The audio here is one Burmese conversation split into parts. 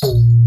ဓ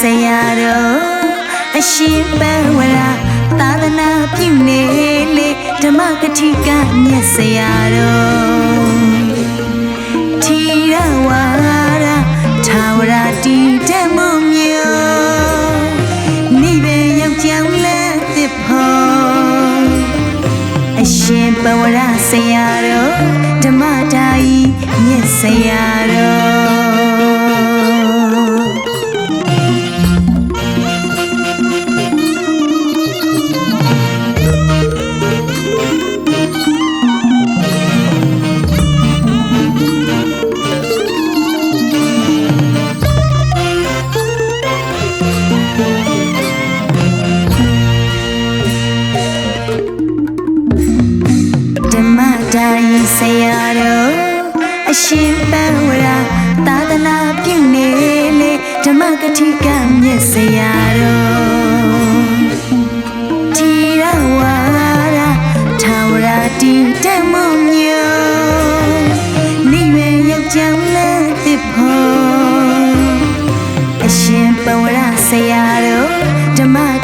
ဆရာတော်အရှင်ပဝရသာသနာပြုနေလေဓမ္မကတိကမြတ်ဆရာတော်ထီရဝါရသာဝရတီတမှုမျိုးနိဗ္ဗာန်ရောက်ကြောင်းလက်သစ်ဖို့အရှင်ပဝရဆရာတော်ဓမ္မတာယီမြတ်ဆရာတော်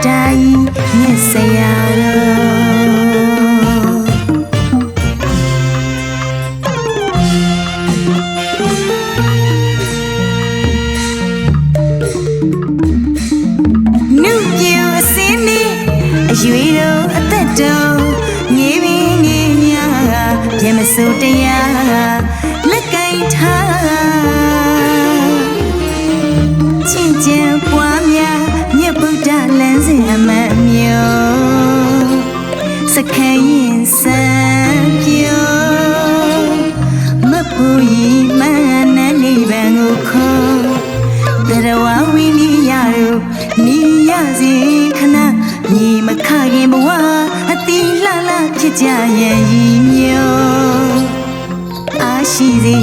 ဓမ္မဒါယီမြတ်ဆရာတော်နုပြူအစင်းနေအရွေတော်အသက်တော်ငေးပင်ငေးညာပြမစိုးတရားလက်ကင်ထားချင်းချင်ပွားများ ရဝဝိနိယတို့နိယစီခဏညီမခခင်ဘဝအတိလှလှဖြစ်ကြရဲ့ရည်မျိုးအာရှိစေ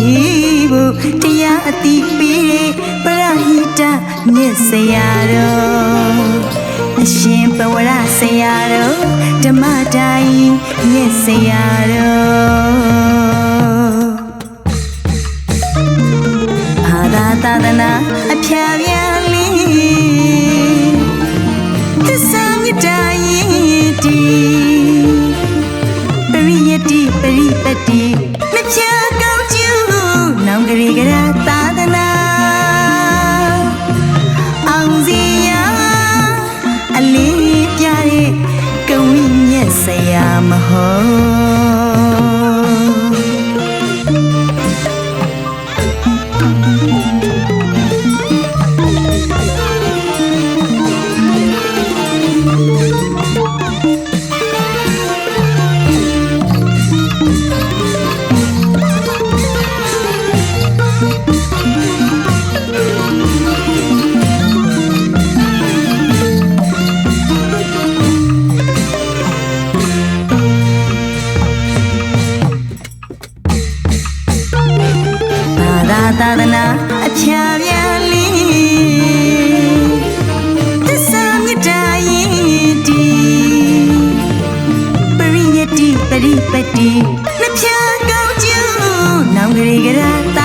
ဖို့တရားအတိပေးပရဟိတမြတ်ဆရာတော်အရှင်ပဝရဆရာတော်ဓမ္မတိုင်းမြတ်ဆရာတော် ဆရာ သာသာသနာအဖျားပြန်လေးသစ္စာမြတ်တာရည်တီပရိယတိပရိပတ္တိနှဖျားကောင်းကျူးနောင်ကလေးကရာ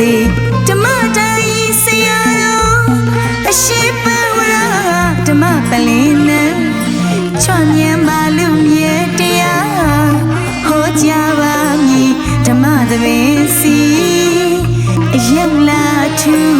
စေဓမ္မတိုင်းဆရာတော်အရှိပဝရဓမ္မပလင်နံချွန်မြန်ပါလူမြဲတရားဟောကြားပါမည်ဓမ္မသဘင်စီအယက်လာထူတော်ဘုခိုက်